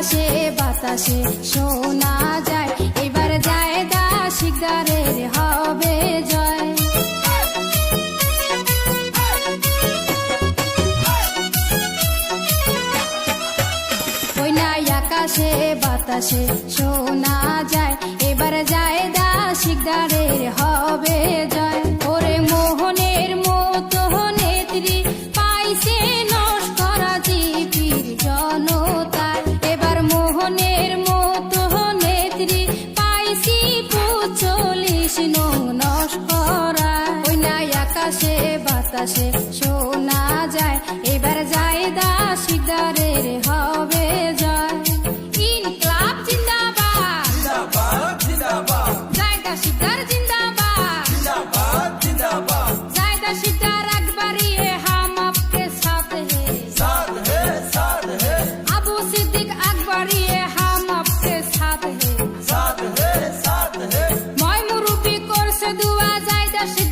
বাতাসে শোনা যায়। এবার যায় দা শিকদারের হবে জয়। ওই আকাশে, বাতাসে শোনা যায়। এবার যায় দা শিকদারের হবে জয়। নং নস করা ওই নাই আকাশে বাতাসে শোনা Yes,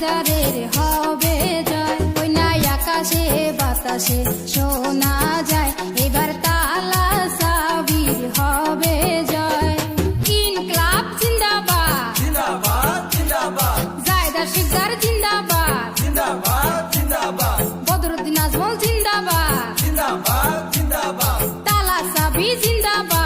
দিদারের হবে জয়। ওই নাই আকাশে বাতাসে শোনা যায়। এবার তালা সাবির হবে জয়। কিন ক্লাব জিন্দাবাদ। জিন্দাবাদ জিন্দাবাদ। জায়দা শিকদার জিন্দাবাদ। জিন্দাবাদ জিন্দাবাদ। বদরুদ্দিন আজমল জিন্দাবাদ। জিন্দাবাদ জিন্দাবাদ। তালা সাবি জিন্দাবাদ।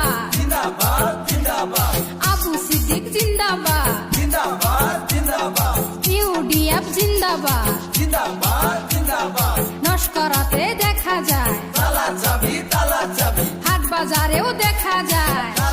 জিন্দাবাদ। জিন্দাবাদ জিন্দাবাদ। নস্করাতে দেখা যায়। তালা চাবি তালা চাবি হাট বাজারেও দেখা যায়।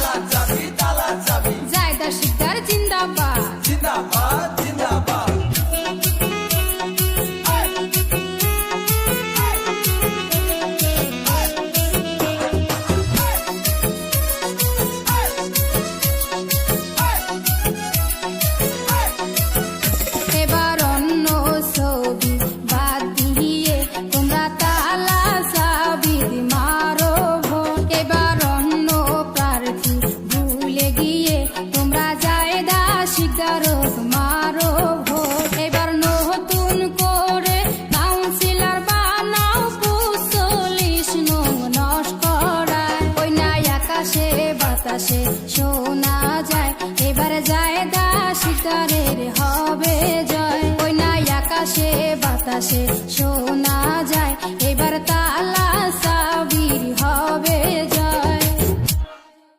আকাশে শোনা যায়। এবার যায় দাসিকারের হবে জয়। ওই নাই আকাশে বাতাসে শোনা